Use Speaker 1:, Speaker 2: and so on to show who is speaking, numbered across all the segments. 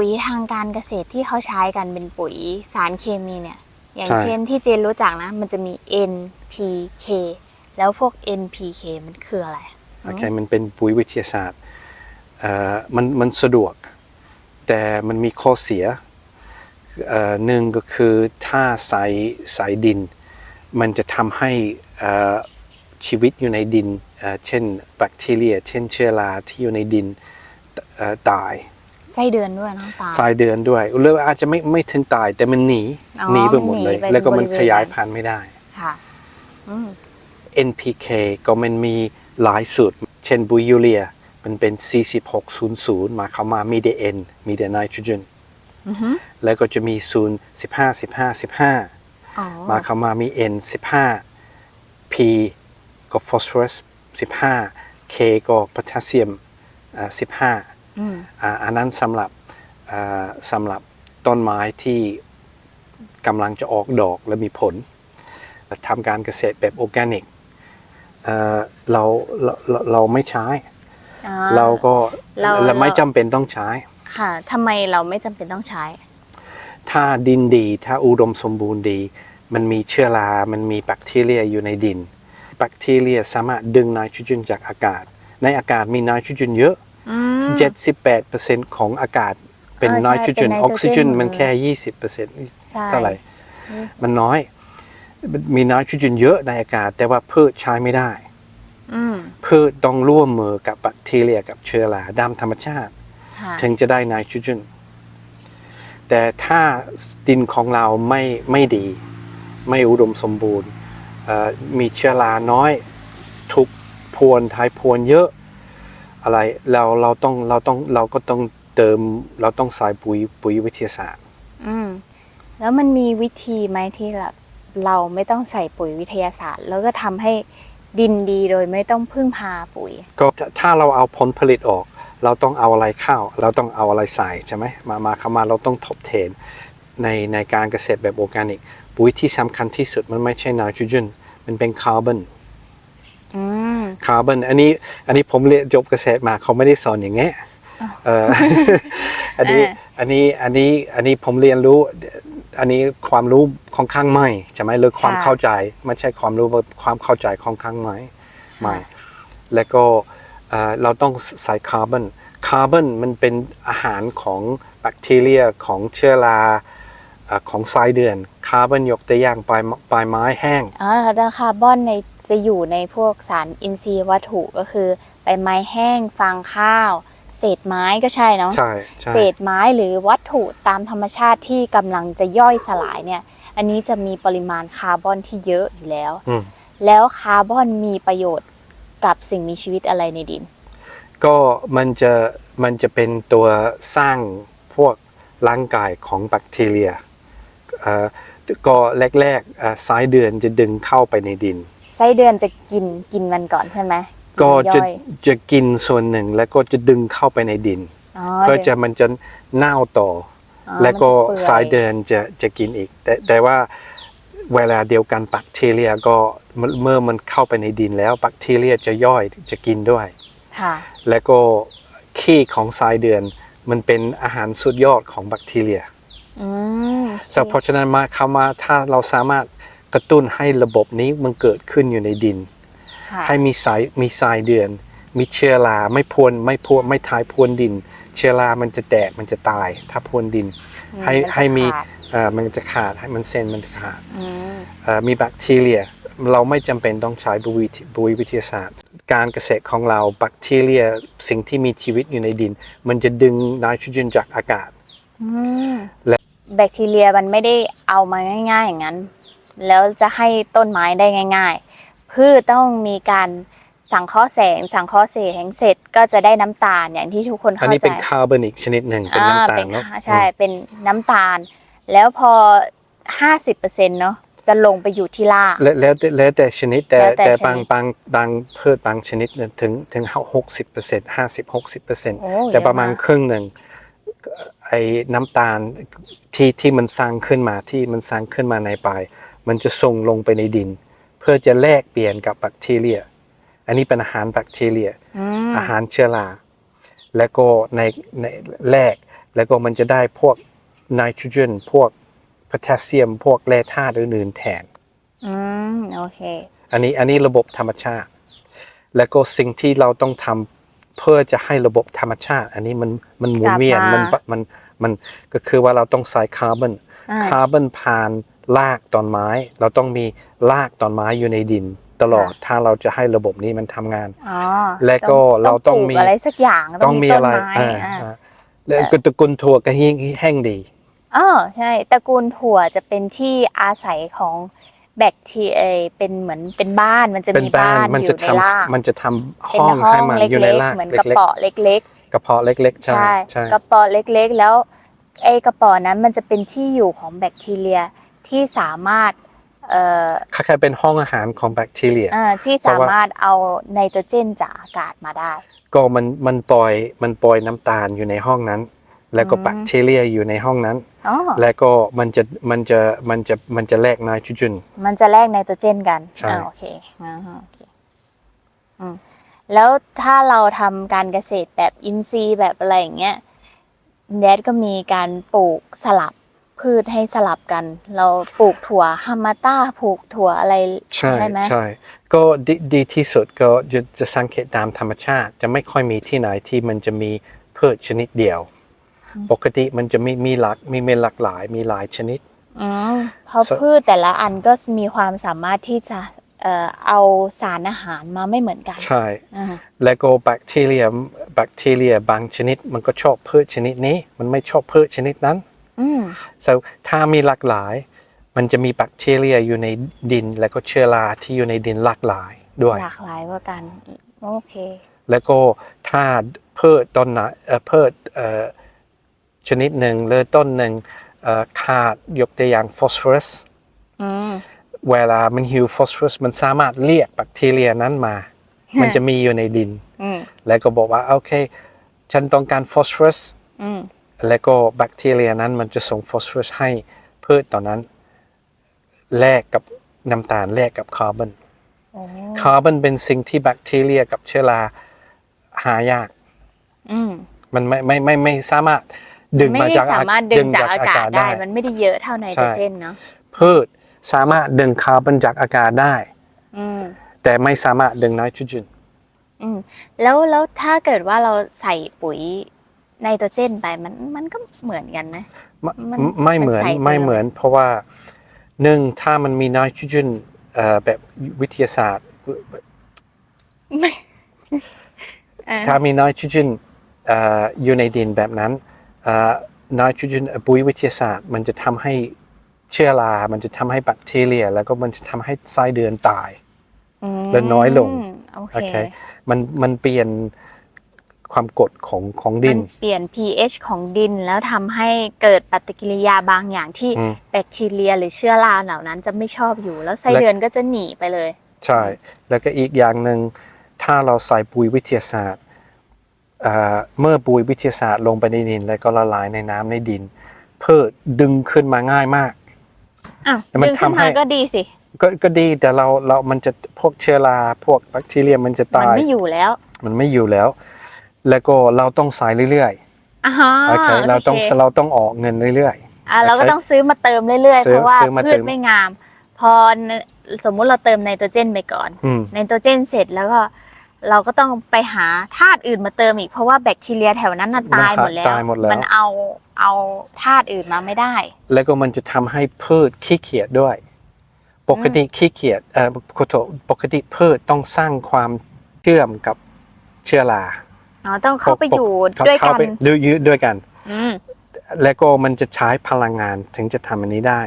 Speaker 1: ปุ๋ยทางการเกษตรที่เขาใช้กันเป็นปุ๋ยสารเคมีเนี่ย อย่าง
Speaker 2: ใช่
Speaker 1: เช่นที่เจนรู้จักนะ มันจะมี NPK แล้วพวก NPK มันคืออะไร
Speaker 2: โอเค มันเป็นปุ๋ยวิทยาศาสตร์เอ่อมันมันสะดวก แต่มันมีข้อเสียเอ่อหนึ่งก็คือถ้าใส่ใส่ดิน มันจะทำให้เอ่อชีวิตอยู่ในดินเอ่อเช่นแบคทีเรีย เช่นเชื้อราที่อยู่ในดินเอ่อตาย
Speaker 1: ไส้เดือนด้วยเน้องตา
Speaker 2: ทรายเดือนด้วยหรืออาจจะไม่ไม่ถึงตายแต่มันหนี
Speaker 1: อ๋อ
Speaker 2: หนีไปหมดเลย
Speaker 1: หนีไป
Speaker 2: แล้วก็มัน
Speaker 1: บริเวณ
Speaker 2: ขยายพันธุ์ไม่ได้
Speaker 1: ค่ะ อืม
Speaker 2: NPK ก็มันมีหลายสูตร เช่นบุยยูเรีย มันเป็น 4600มาเข้ามามีแต่ N มีแต่ไนโตรเจน
Speaker 1: อือฮึ
Speaker 2: แล้วก็จะมี0 15 15 15
Speaker 1: อ๋อ
Speaker 2: มาเข้ามามี N 15 P ก็ฟอสฟอรัส15 K ก็โพแทสเซียมอ่า15
Speaker 1: อืม
Speaker 2: อ่าอันนั้นสำหรับอ่าสำหรับต้นไม้ที่กำลังจะออกดอกและมีผลทำการเกษตรแบบออร์แกนิกเอ่อเราเราเราเราไม่ใช้
Speaker 1: อ๋อ
Speaker 2: เราก็
Speaker 1: เรา
Speaker 2: เราไม่
Speaker 1: เรา
Speaker 2: จำเป็นต้องใช้
Speaker 1: ค่ะทำไมเราไม่จำเป็นต้องใช้
Speaker 2: ถ้าดินดีถ้าอุดมสมบูรณ์ดี มันมีเชื้อรา มันมีแบคทีเรียอยู่ในดิน แบคทีเรียสามารถดึงไนโตรเจนจากอากาศ ในอากาศมีไนโตรเจนเยอะ
Speaker 1: อืม
Speaker 2: 78%ของอากาศเป็น
Speaker 1: อ่า
Speaker 2: ไน
Speaker 1: ใช่
Speaker 2: โตรเจน
Speaker 1: เป็นไน
Speaker 2: อ
Speaker 1: โตร
Speaker 2: อก
Speaker 1: เจน
Speaker 2: ซิเจน
Speaker 1: หมด
Speaker 2: มัน
Speaker 1: เลย
Speaker 2: แค่ 20%
Speaker 1: ใช่
Speaker 2: เท่าไหร่ มันน้อย มีไนโตรเจนเยอะในอากาศ แต่ว่าพืชใช้ไม่ได้
Speaker 1: อืม
Speaker 2: พืชต้องร่วมมือกับแบคทีเรียกับเชื้อราดามธรรมชาติ
Speaker 1: ค่ะ
Speaker 2: ถึงจะได้ไนโตรเจน แต่ถ้าดินของเราไม่ไม่ดี ไม่อุดมสมบูรณ์เอ่อมีเชื้อราน้อย ทุกพรวนท้ายพรวนเยอะ อะไรเราเราต้องเราต้องเราก็ต้องเติมเราต้องใส่ปุ๋ยปุ๋ยวิทยาศาสตร์
Speaker 1: อืมแล้วมันมีวิธีไหมที่แบบเราไม่ต้องใส่ปุ๋ยวิทยาศาสตร์ แล้วก็ทำให้ดินดีโดยไม่ต้องพึ่งพาปุ๋ย
Speaker 2: ก็ถ้าถ้าเราเอาผลผลิตออก เราต้องเอาอะไรเข้า เราต้องเอาอะไรใส่ใช่ไหมมามาเข้ามาเราต้องทบทวนในในการเกษตรแบบออร์แกนิก ปุ๋ยที่สำคัญที่สุดมันไม่ใช่ไนโตรเจนมันเป็นคาร์บอน
Speaker 1: อืม
Speaker 2: คาร์บอนอันนี้อันนี้ผมเรียนจบเกษตรมาเขาไม่ได้สอนอย่างเงี้ยเอออันนี้
Speaker 1: เออ
Speaker 2: อันนี้อันนี้อันนี้ผมเรียนรู้อันนี้ความรู้ค่อนข้างใหม่ใช่ไหมหรือความ
Speaker 1: ค่ะ
Speaker 2: เข้าใจไม่ใช่ความรู้ว่าความเข้าใจค่อนข้างใหม่ใหม่ แล้วก็เอ่อเราต้องใส่คาร์บอนคาร์บอนมันเป็นอาหารของแบคทีเรียของเชื้อราเอ่อ ของทรายเดือน คาร์บอนยกตัวอย่างปลายปลายไม้แห้ง
Speaker 1: อ๋อแต่คาร์บอนในจะอยู่ในพวกสารอินทรีย์วัตถุก็คือใบไม้แห้งฟางข้าว เศษไม้ก็ใช่เนาะ
Speaker 2: ใช่ใช่
Speaker 1: เศษไม้หรือวัตถุตามธรรมชาติที่กำลังจะย่อยสลายเนี่ย อันนี้จะมีปริมาณคาร์บอนที่เยอะอยู่แล้ว
Speaker 2: อืม
Speaker 1: แล้วคาร์บอนมีประโยชน์กับสิ่งมีชีวิตอะไรในดิน
Speaker 2: ก็มันจะมันจะเป็นตัวสร้างพวกร่างกายของแบคทีเรียเอ่อ ก็แรกๆเอ่อสายเดือนจะดึงเข้าไปในดิน
Speaker 1: ไส้เดือนจะกินกินมันก่อนใช่ไหม
Speaker 2: ก็
Speaker 1: นย่
Speaker 2: จะ
Speaker 1: อย
Speaker 2: จะกินส่วนหนึ่งแล้วก็จะดึงเข้าไปในดิน
Speaker 1: อ๋อ
Speaker 2: เพื่อจะมันจะเน่าต่อ
Speaker 1: อ๋อ
Speaker 2: อแล้วก็
Speaker 1: มันจะปื่อ
Speaker 2: สายเดินจะจะกินอีก แต่แต่ว่าเวลาเดียวกันแบคทีเรียก็เมื่อเมื่อมันเข้าไปในดินแล้วแบคทีเรียจะย่อยจะกินด้วย
Speaker 1: ค่ะ
Speaker 2: แล้วก็ขี้ของทรายเดือนมันเป็นอาหารสุดยอดของแบคทีเรีย
Speaker 1: อืม
Speaker 2: so เพราะฉะนั้นมาเข้ามาถ้าเราสามารถกระตุ้นให้ระบบนี้มันเกิดขึ้นอยู่ในดิน
Speaker 1: ค่ะ
Speaker 2: ให้มีสายมีทรายเดือน มีเชื้อราไม่พรวนไม่พรวนไม่ทายพรวนดิน เชื้อรามันจะแตกมันจะตาย ถ้าพรวนดิน
Speaker 1: อืม
Speaker 2: ให้
Speaker 1: มันจะ
Speaker 2: ให้มี
Speaker 1: ขาด
Speaker 2: เอ่อมันจะขาดให้มันเส้นมันจะขาด
Speaker 1: อืม
Speaker 2: เอ่อมีแบคทีเรีย เราไม่จำเป็นต้องใช้ปุ๋ยวิทปุ๋ยวิทยาศาสตร์ การเกษตรของเราแบคทีเรียสิ่งที่มีชีวิตอยู่ในดิน มันจะดึงไนโตรเจนจากอากาศ
Speaker 1: อืม
Speaker 2: และ
Speaker 1: แบคทีเรียมันไม่ได้เอามาง่าย ๆ อย่างนั้น แล้วจะให้ต้นไม้ได้ง่าย ๆ พืชต้องมีการสังเคราะห์แสง สังเคราะห์แสงเสร็จก็จะได้น้ำตาลอย่างที่ทุกคน
Speaker 2: อัน
Speaker 1: เข้า
Speaker 2: นี้
Speaker 1: ใจ
Speaker 2: เป็นคาร์บอนิกชนิดหนึ่งเป็นน้ำตาล
Speaker 1: อ่
Speaker 2: เนาะ
Speaker 1: ใช่เป็นน้ำตาล แล้วพอ50%เนาะจะลงไปอยู่ที่ราก
Speaker 2: และแล้วแต่แล้วแต่ชนิดแต่
Speaker 1: แล้วแต่
Speaker 2: แต่
Speaker 1: ชนิด
Speaker 2: บางบางบางพืชบางชนิดเนี่ยถึงถึงหกสิบเปอร์เซ็นต์ห้าสิบหกสิบเปอร์เซ็นต์
Speaker 1: โอ้
Speaker 2: แต่ประมาณ
Speaker 1: เยอ
Speaker 2: ครึ่งหนึ่ง ไอ้น้ำตาลที่ที่มันสร้างขึ้นมาที่มันสร้างขึ้นมาในปลาย มันจะส่งลงไปในดิน เพื่อจะแลกเปลี่ยนกับแบคทีเรีย อันนี้เป็นอาหารแบคทีเรีย
Speaker 1: อืม
Speaker 2: อาหารเชื้อราแล้วก็ในในแลกแล้วก็มันจะได้พวกไนโตรเจนพวกโพแทสเซียม พวกแร่ธาตุอื่นๆแทน
Speaker 1: อืมโอเค
Speaker 2: อันนี้อันนี้ระบบธรรมชาติ แล้วก็สิ่งที่เราต้องทำ เพื่อจะให้ระบบธรรมชาติ อันนี้มันมันหมุนเวียน
Speaker 1: กลับมามั
Speaker 2: มันมันมันก็คือว่าเราต้องใส่คาร์บอน
Speaker 1: อ่า
Speaker 2: คาร์บอนผ่านรากตอนไม้ เราต้องมีรากตอนไม้อยู่ในดินตลอด
Speaker 1: ค่ะ
Speaker 2: ถ้าเราจะให้ระบบนี้มันทำงาน
Speaker 1: อ๋อ
Speaker 2: และก็เราต้อง
Speaker 1: ปลู
Speaker 2: มี
Speaker 1: อะไรสักอย่าง
Speaker 2: ต้องมี
Speaker 1: ต้
Speaker 2: อะ
Speaker 1: น
Speaker 2: ไร
Speaker 1: ไม้
Speaker 2: อ่า
Speaker 1: อ่า
Speaker 2: อ่าแล้วก็ตระกุลถั่วก็แห้งแห้งดี
Speaker 1: อ๋อใช่ตระกูลถั่วจะเป็นที่อาศัยของ แบคทีเอยเป็นเหมือนเป็นบ้านมันจะ
Speaker 2: เป็น
Speaker 1: มี
Speaker 2: บ้า
Speaker 1: บ้านน
Speaker 2: มัน
Speaker 1: อ
Speaker 2: จะ
Speaker 1: ยู่ใน
Speaker 2: ทำ
Speaker 1: ราก
Speaker 2: มันจะทำ
Speaker 1: เป็น
Speaker 2: ห้อง
Speaker 1: ห้อ
Speaker 2: ให้
Speaker 1: ง
Speaker 2: มัน
Speaker 1: เล็
Speaker 2: อยู่ใน
Speaker 1: ก
Speaker 2: ราก
Speaker 1: ๆเหมือน
Speaker 2: เล็
Speaker 1: กระ
Speaker 2: ก
Speaker 1: เป๋อเล็ก
Speaker 2: ๆ กระเพาะเล็กๆ
Speaker 1: ๆ
Speaker 2: ใช่
Speaker 1: ใช่
Speaker 2: ใช่
Speaker 1: กระเป๋อเล็กๆ แล้วไอ้กระป๋อนั้นมันจะเป็นที่อยู่ของแบคทีเรียที่สามารถเอ่อ
Speaker 2: คล้ายๆเป็นห้องอาหารของแบคทีเรีย
Speaker 1: เอ่อที่
Speaker 2: เพราะ
Speaker 1: สา
Speaker 2: ว่า
Speaker 1: มารถเอาไนโตรเจนจากอากาศมาได้
Speaker 2: ก็มันมันปล่อยมันปล่อยน้ำตาลอยู่ในห้องนั้น แล้วก็
Speaker 1: อืม
Speaker 2: แบคทีเรียอยู่ในห้องนั้น
Speaker 1: อ๋อ
Speaker 2: แล้วก็มันจะมันจะมันจะมันจะแลกไนโตรเจน
Speaker 1: มันจะแลกไนโตรเจนกัน
Speaker 2: ใช่
Speaker 1: อ่าโอเคอ่าฮะโอเคอืมแล้วถ้าเราทำการเกษตรแบบอินทรีย์แบบอะไรอย่างเงี้ยแดดก็มีการปลูกสลับพืชให้สลับกัน เราปลูกถั่วฮามาต้าปลูกถั่วอะไร
Speaker 2: ใช่
Speaker 1: ไหม
Speaker 2: ใช่ก็ดีดีที่สุดก็จะจะสังเกตตามธรรมชาติ จะไม่ค่อยมีที่ไหนที่มันจะมีพืชชนิดเดียว ปกติมันจะมีมีหลักมีเมนหลากหลายมีหลายชนิด
Speaker 1: อืมเพราะ
Speaker 2: So-
Speaker 1: พืชแต่ละอันก็มีความสามารถที่จะเอ่อเอาสารอาหารมาไม่เหมือนกัน
Speaker 2: ใช่
Speaker 1: อ่า
Speaker 2: แล้วก็แบคทีเรียแบคทีเรียบางชนิด มันก็ชอบพืชชนิดนี้ มันไม่ชอบพืชชนิดนั้น
Speaker 1: อืม
Speaker 2: so ถ้ามีหลากหลาย มันจะมีแบคทีเรียอยู่ในดิน แล้วก็เชื้อราที่อยู่ในดินหลากหลายด้วย
Speaker 1: หลากหลายกว่ากันโอเค
Speaker 2: แล้วก็ถ้าพืชต้นไหนเอ่อพืชเอ่อ ชนิดหนึ่งหรือต้นหนึ่งเอ่อขาดยกตัวอย่างฟอสฟอรัส
Speaker 1: อืม
Speaker 2: เวลามันหิวฟอสฟอรัสมันสามารถเรียกแบคทีเรียนั้นมา มันจะมีอยู่ในดิน
Speaker 1: อืม
Speaker 2: แล้วก็บอกว่าโอเค ฉันต้องการฟอสฟอรัส
Speaker 1: อืม
Speaker 2: แล้วก็แบคทีเรียนั้นมันจะส่งฟอสฟอรัสให้พืชตอนนั้นแลกกับน้ำตาลแลกกับคาร์บอน
Speaker 1: โอ้
Speaker 2: คาร์บอนเป็นสิ่งที่แบคทีเรียกับเชื้อราหายาก
Speaker 1: อืม
Speaker 2: มันไม่ไม่ไม่ไม่สามารถ ดึง
Speaker 1: ไม่
Speaker 2: มา
Speaker 1: ได้
Speaker 2: จาก
Speaker 1: สามารถดึงจากอากาศได้ มันไม่ได้เยอะเท่าไนโตรเจนเนาะ
Speaker 2: พืชสามารถดึงคาร์บอนจากอากาศได้
Speaker 1: อืม
Speaker 2: แต่ไม่สามารถดึงไนโตรเจน
Speaker 1: อืมแล้วแล้วถ้าเกิดว่าเราใส่ปุ๋ยไนโตรเจนไปมันมันก็เหมือนกันนะ
Speaker 2: ไม่
Speaker 1: มัน
Speaker 2: ไม่เหมือน
Speaker 1: มันใส่ไป
Speaker 2: ไม่เหมือน เพราะว่าหนึ่งถ้ามันมีไนโตรเจนเอ่อแบบวิทยาศาสตร์
Speaker 1: อ่า
Speaker 2: ถ้ามีไนโตรเจนเอ่ออยู่ในดินแบบนั้น ไนโตรเจนปุ๋ยวิทยาศาสตร์ มันจะทำให้เชื้อรา มันจะทำให้แบคทีเรีย แล้วก็มันจะทำให้ไส้เดือนตาย
Speaker 1: ม
Speaker 2: และน้อยลง
Speaker 1: โอ
Speaker 2: โอ
Speaker 1: เค
Speaker 2: เคมันมันเปลี่ยนความกดของของดิน
Speaker 1: มันเปลี่ยน pH ของดินแล้วทำให้เกิดปฏิกิริยาบางอย่างที่
Speaker 2: อืม
Speaker 1: แบคทีเรียหรือเชื้อราเหล่านั้นจะไม่ชอบอยู่ แล้วไส้
Speaker 2: และ
Speaker 1: เดือนก็จะหนีไปเลย
Speaker 2: ใช่ แล้วก็อีกอย่างหนึ่งถ้าเราใส่ปุ๋ยวิทยาศาสตร์ เอ่อเมื่อปุ๋ยวิทยาศาสตร์ลงไปในดิน แล้วก็ละลายในน้ำในดิน เพื่อดึงขึ้นมาง่ายมาก
Speaker 1: อ้าว
Speaker 2: แต่มัน
Speaker 1: ดึงขึ้น
Speaker 2: ทำให้
Speaker 1: มาก็ดีสิ
Speaker 2: ก็ก็ดีแต่เราเรามันจะพวกเชื้อราพวกแบคทีเรียมันจะ
Speaker 1: มัน
Speaker 2: ตาย
Speaker 1: ไม่อยู่แล้ว
Speaker 2: มันไม่อยู่แล้ว แล้วก็เราต้องใส่เรื่อย
Speaker 1: อ่าฮะ
Speaker 2: ๆโอเคเราต้อง
Speaker 1: โค
Speaker 2: เราต้องออกเงินเรื่อย
Speaker 1: อะเราก็
Speaker 2: โอเค
Speaker 1: ต้องซื้อมาเติมเรื่อยๆ
Speaker 2: ซื้
Speaker 1: เพ
Speaker 2: อ
Speaker 1: ราะว่า
Speaker 2: ซื้อมา
Speaker 1: พื
Speaker 2: เติ
Speaker 1: ช
Speaker 2: ม
Speaker 1: ไม่งาม พอสมมุติเราเติมไนโตรเจนไปก่อน
Speaker 2: ๆอืม
Speaker 1: ไนโตรเจนเสร็จแล้วก็ เราก็ต้องไปหาธาตุอื่นมาเติมอีกเพราะว่าแบคทีเรียแถวนั้นน่ะตายหมดแล้ว
Speaker 2: ตายหมดแล้ว
Speaker 1: มันเอาเอาธาตุอื่นมาไม่ได้
Speaker 2: แล้วก็มันจะทำให้พืชขี้เกียจด้วย ปกติขี้เกียจเอ่อขอโทษปกติพืชต้องสร้างความเชื่อมกับเชื้อรา
Speaker 1: อ๋อต้องเข้าไปอยู่
Speaker 2: เข้า
Speaker 1: ด้วย
Speaker 2: เข้า
Speaker 1: กัน
Speaker 2: ไปด้วยยืดด้วยกัน
Speaker 1: อืม
Speaker 2: แล้วก็มันจะใช้พลังงานถึงจะทำอันนี้ได้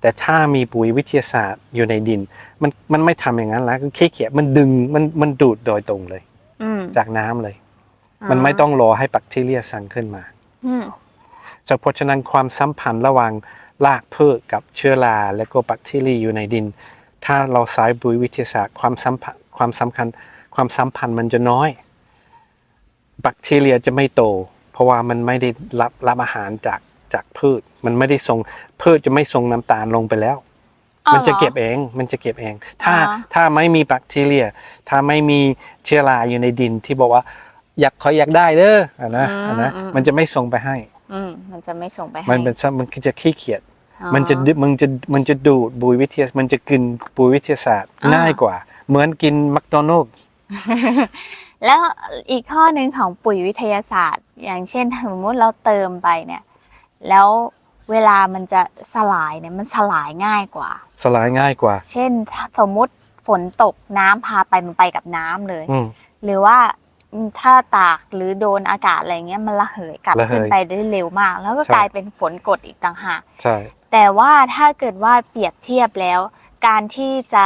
Speaker 2: แต่ถ้ามีปุ๋ยวิทยาศาสตร์อยู่ในดิน มันมันไม่ทำอย่างนั้นแล้วก็ขี้เกียจมันดึงมันมันดูดโดยตรงเลย
Speaker 1: อืม
Speaker 2: จากน้ำเลย มันไม่ต้องรอให้แบคทีเรียสั่งขึ้นมา
Speaker 1: อืม
Speaker 2: จากเพราะฉะนั้นความสัมพันธ์ระหว่างรากพืชกับเชื้อราและก็แบคทีเรียอยู่ในดิน ถ้าเราใช้ปุ๋ยวิทยาศาสตร์ความสัมพันธ์ความสำคัญความสัมพันธ์มันจะน้อยแบคทีเรียจะไม่โต เพราะว่ามันไม่ได้รับรับอาหารจาก จากพืช มันไม่ได้ส่งพืชจะไม่ส่งน้ำตาลลงไปแล้ว
Speaker 1: อ๋อ
Speaker 2: มันจะ
Speaker 1: หรอ
Speaker 2: เก็บเอง มันจะเก็บเอง ถ้า
Speaker 1: อ๋อ
Speaker 2: ถ้าไม่มีแบคทีเรีย ถ้าไม่มีเชื้อราอยู่ในดินที่บอกว่า อยากขออยากได้เด้ออะนะอะนะมันจะไม่ส่งไปให้
Speaker 1: อืมมันจะไม่ส่งไปให้
Speaker 2: มันเป็นซ้ำมันจะขี้เกียจ
Speaker 1: อ๋อ
Speaker 2: มันจะดึมันจะมันจะดูดปุ๋ยวิทยามันจะกินปุ๋ยวิทยาศาสตร์
Speaker 1: อ่า
Speaker 2: ง่ายกว่า เหมือนกินแมคโดนัลด์
Speaker 1: แล้วอีกข้อหนึ่งของปุ๋ยวิทยาศาสตร์ อย่างเช่นสมมติเราเติมไปเนี่ย แล้วเวลามันจะสลายเนี่ยมันสลายง่ายกว่า
Speaker 2: สลายง่ายกว่า
Speaker 1: เช่นถ้าสมมุติฝนตกน้ำพาไปมันไปกับน้ำเลย
Speaker 2: อืม
Speaker 1: หรือว่าถ้าตากหรือโดนอากาศอะไรเงี้ยมันระเหยกลับ
Speaker 2: ระเหย
Speaker 1: ขึ้นไปได้เร็วมาก แล้วก็
Speaker 2: ใช่
Speaker 1: กลายเป็นฝนกดอีกต่างหาก
Speaker 2: ใช่
Speaker 1: แต่ว่าถ้าเกิดว่าเปรียบเทียบแล้ว การที่จะ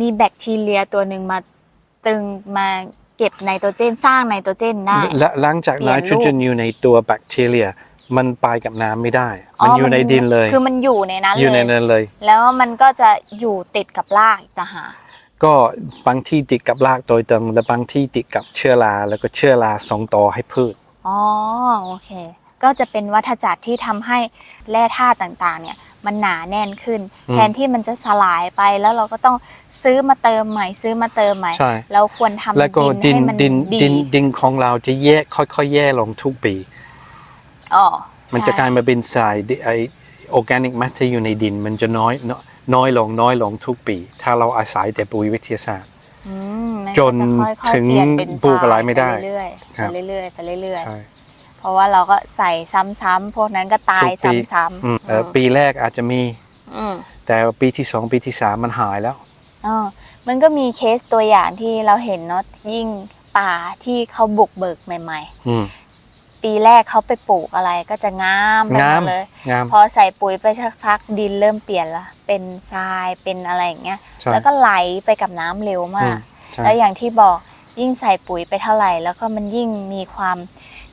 Speaker 1: มีแบคทีเรียตัวหนึ่งมาตรึงมาเก็บไนโตรเจนสร้างไนโตรเจนได้
Speaker 2: และหลังจาก
Speaker 1: เปลี่
Speaker 2: ไน
Speaker 1: ยน
Speaker 2: โตรเจน
Speaker 1: รูป
Speaker 2: อยู่ในตัวแบคทีเรีย มันไปกับน้ำไม่ได้ มันอยู่ในดินเลย
Speaker 1: คือมันอยู่ในนั้น
Speaker 2: อยู่ใน
Speaker 1: เลย
Speaker 2: นั้นเลย
Speaker 1: แล้วมันก็จะอยู่ติดกับรากอีกต่างหาก
Speaker 2: ก็บางที่ติดกับรากโดยตรงและบางที่ติดกับเชื้อราแล้วก็เชื้อราส่งต่อให้พืช
Speaker 1: อ๋อโอเค ก็จะเป็นวัฏจักรที่ทำให้แร่ธาตุต่างๆ เนี่ย มันหนาแน่นขึ้น
Speaker 2: อืม
Speaker 1: แทนที่มันจะสลายไปแล้วเราก็ต้องซื้อมาเติมใหม่ซื้อมาเติมใหม่
Speaker 2: ใช่
Speaker 1: เราควรทำ
Speaker 2: แล้วก็
Speaker 1: ดิ
Speaker 2: ดิ
Speaker 1: น
Speaker 2: น
Speaker 1: ให้มัน
Speaker 2: ดิน
Speaker 1: ดี
Speaker 2: ดินดินของเราจะแย่ค่อยๆ แย่ลงทุกปี
Speaker 1: อ๋อ
Speaker 2: มันจะ
Speaker 1: ใช่
Speaker 2: กลายมาเป็นทรายไอออร์แกนิกแมทที่อยู่ในดิน มันจะน้อยน้อยน้อยลงน้อยลงทุกปี ถ้าเราอาศัยแต่ปุ๋ยวิทยาศาสตร์
Speaker 1: อืมมั
Speaker 2: จน
Speaker 1: ก็จะค่อยๆ
Speaker 2: ถึง
Speaker 1: เปลี่ยนเป็น
Speaker 2: ปลูกอะไรไม่ได้
Speaker 1: ทายปเรื่อยๆ
Speaker 2: ครับ
Speaker 1: ไปเรื่อยๆไปเรื่อย
Speaker 2: ใช่
Speaker 1: ๆเพราะว่าเราก็ใส่ซ้ำๆพวกนั้นก็ตาย
Speaker 2: ทุกปี
Speaker 1: ซ้ำ
Speaker 2: อืม
Speaker 1: ๆ
Speaker 2: เอ่อปีแรกอาจจะมี
Speaker 1: อืม
Speaker 2: แต่ปีที่สองปีที่สามมันหายแล้ว
Speaker 1: อ๋อมันก็มีเคสตัวอย่างที่เราเห็นเนาะยิ่งป่าที่เขาบุกเบิกใหม่
Speaker 2: อืม
Speaker 1: ๆ ปีแรกเขาไปปลูกอะไรก็จะงามไปห
Speaker 2: งาม
Speaker 1: มดเลย
Speaker 2: งาม
Speaker 1: พอใส่ปุ๋ยไปสักพักดินเริ่มเปลี่ยนละเป็นทรายเป็นอะไรอย่างเงี้ย
Speaker 2: ใช่
Speaker 1: แล้วก็ไหลไปกับน้ำเร็ว
Speaker 2: อื
Speaker 1: มาก
Speaker 2: ม ใช่
Speaker 1: แล้วอย่างที่บอกยิ่งใส่ปุ๋ยไปเท่าไหร่ แล้วก็มันยิ่งมีความ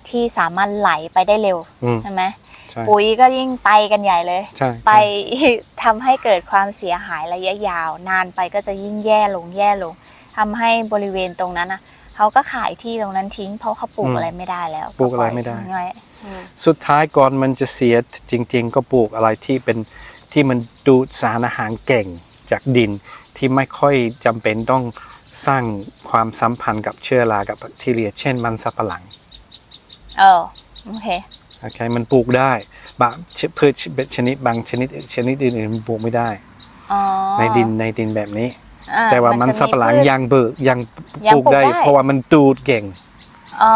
Speaker 1: ที่สามารถไหลไปได้เร็ว
Speaker 2: อืม
Speaker 1: ใช่ไหม
Speaker 2: ใช่
Speaker 1: ปุ๋ยก็ยิ่งไปกันใหญ่เลย
Speaker 2: ใช่
Speaker 1: ไป
Speaker 2: ใช่
Speaker 1: ทำให้เกิดความเสียหายระยะยาว นานไปก็จะยิ่งแย่ลงแย่ลงทำให้บริเวณตรงนั้นอะ เขาก็ขายที่ตรงนั้นทิ้ง เพราะเขาปลูกอะไรไม่ได้แล้ว
Speaker 2: ปลูกอะไรไม่ได้
Speaker 1: ปล่อยทิ้งว้อืม
Speaker 2: สุดท้ายก่อนมันจะเสียจริง ๆ ก็ปลูกอะไรที่เป็นที่มันดูดสารอาหารเก่งจากดินที่ไม่ค่อยจำเป็นต้องสร้างความสัมพันธ์กับเชื้อรากับแบคทีเรีย เช่นมันสับปะหลัง
Speaker 1: เออโอเค
Speaker 2: โอเคมันปลูกได้บางพืชชนิดบางชนิดชนิดอื่นๆมันปลูกไม่ได้
Speaker 1: อ๋อ
Speaker 2: ในดินในดินแบบนี้
Speaker 1: อ่
Speaker 2: แต่ว่ามัน
Speaker 1: จะ
Speaker 2: สับปะหลัง
Speaker 1: พืช
Speaker 2: ยังเบิกยัง
Speaker 1: ยัง
Speaker 2: ปลูก
Speaker 1: ปลูก
Speaker 2: ได้
Speaker 1: ได้
Speaker 2: เพราะว่ามันดูดเก่ง
Speaker 1: อ๋อ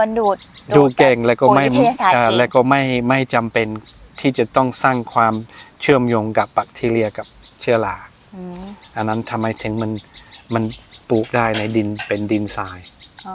Speaker 1: มันดูด
Speaker 2: ดูดเก่งแล้วก็ไม่
Speaker 1: ปุ๋ยวิทยาศาสตร์
Speaker 2: อ่า
Speaker 1: เก่ง
Speaker 2: แล้วก็ไม่ไม่จำเป็นที่จะต้องสร้างความเชื่อมโยงกับแบคทีเรียกับเชื้อรา
Speaker 1: อืม
Speaker 2: อันนั้นทำไมถึงมันมันปลูกได้ในดินเป็นดินทราย
Speaker 1: อ๋อ